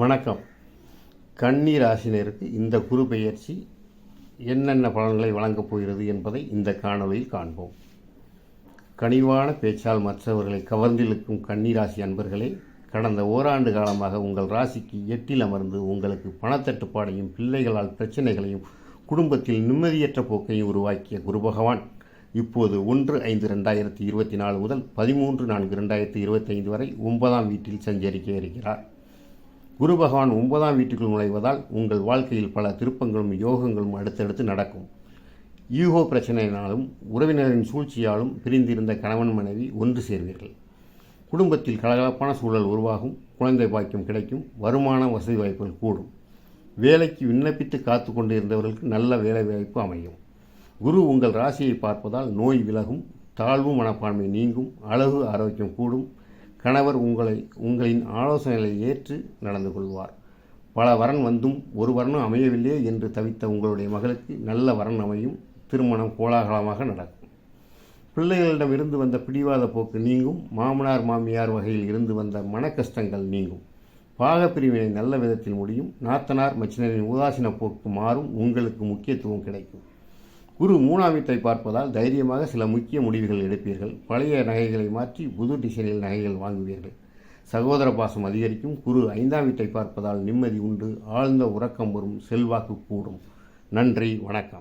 வணக்கம். கன்னி ராசினருக்கு இந்த குரு பெயர்ச்சி என்னென்ன பலன்களை வழங்கப் போகிறது என்பதை இந்த காணொலியில் காண்போம். கனிவான பேச்சால் மற்றவர்களை கவர்ந்திழுக்கும் கன்னிராசி அன்பர்களே கடந்த ஓராண்டு காலமாக உங்கள் ராசிக்கு எட்டில் அமர்ந்து உங்களுக்கு பணத்தட்டுப்பாடையும் பிள்ளைகளால் பிரச்சனைகளையும் குடும்பத்தில் நிம்மதியற்ற போக்கையும் உருவாக்கிய குரு பகவான் இப்போது ஒன்று ஐந்து ரெண்டாயிரத்தி இருபத்தி நாலு முதல் பதிமூன்று நான்கு ரெண்டாயிரத்தி இருபத்தைந்து வரை ஒன்பதாம் வீட்டில் சஞ்சரிக்க இருக்கிறார். குரு பகவான் ஒன்பதாம் வீட்டுக்குள் நுழைவதால் உங்கள் வாழ்க்கையில் பல திருப்பங்களும் யோகங்களும் அடுத்தடுத்து நடக்கும். ஈகோ பிரச்சனையினாலும் உறவினரின் சூழ்ச்சியாலும் பிரிந்திருந்த கணவன் மனைவி ஒன்று சேர்வீர்கள். குடும்பத்தில் கலகலப்பான சூழல் உருவாகும் குழந்தை பாக்கியம் கிடைக்கும் வருமான வசதி வாய்ப்புகள் கூடும். வேலைக்கு விண்ணப்பித்து காத்து கொண்டு இருந்தவர்களுக்கு நல்ல வேலை வாய்ப்பு அமையும். குரு உங்கள் ராசியை பார்ப்பதால் நோய் விலகும் தாழ்வு மனப்பான்மை நீங்கும் அழகு ஆரோக்கியம் கூடும் கணவர் உங்களை உங்களின் ஆலோசனைகளை ஏற்று நடந்து கொள்வார். பல வரன் வந்தும் ஒரு வரனும் அமையவில்லையே என்று தவித்த உங்களுடைய மகளுக்கு நல்ல வரன் அமையும். திருமணம் கோலாகலமாக நடக்கும். பிள்ளைகளிடம் இருந்து வந்த பிடிவாத போக்கு நீங்கும். மாமனார் மாமியார் வகையில் இருந்து வந்த மன கஷ்டங்கள் நீங்கும். பாகப்பிரிவினை நல்ல விதத்தில் முடியும். நாத்தனார் மச்சினரின் உதாசீன போக்கு மாறும். உங்களுக்கு முக்கியத்துவம் கிடைக்கும். குரு மூணாம் வீட்டை பார்ப்பதால் தைரியமாக சில முக்கிய முடிவுகள் எடுப்பீர்கள். பழைய நகைகளை மாற்றி புது டிசைனில் நகைகள் வாங்குவீர்கள். சகோதர பாசம் அதிகரிக்கும். குரு ஐந்தாம் வீட்டை பார்ப்பதால் நிம்மதி உண்டு. ஆழ்ந்த உறக்கம் வரும். செல்வாக்கு கூடும். நன்றி. வணக்கம்.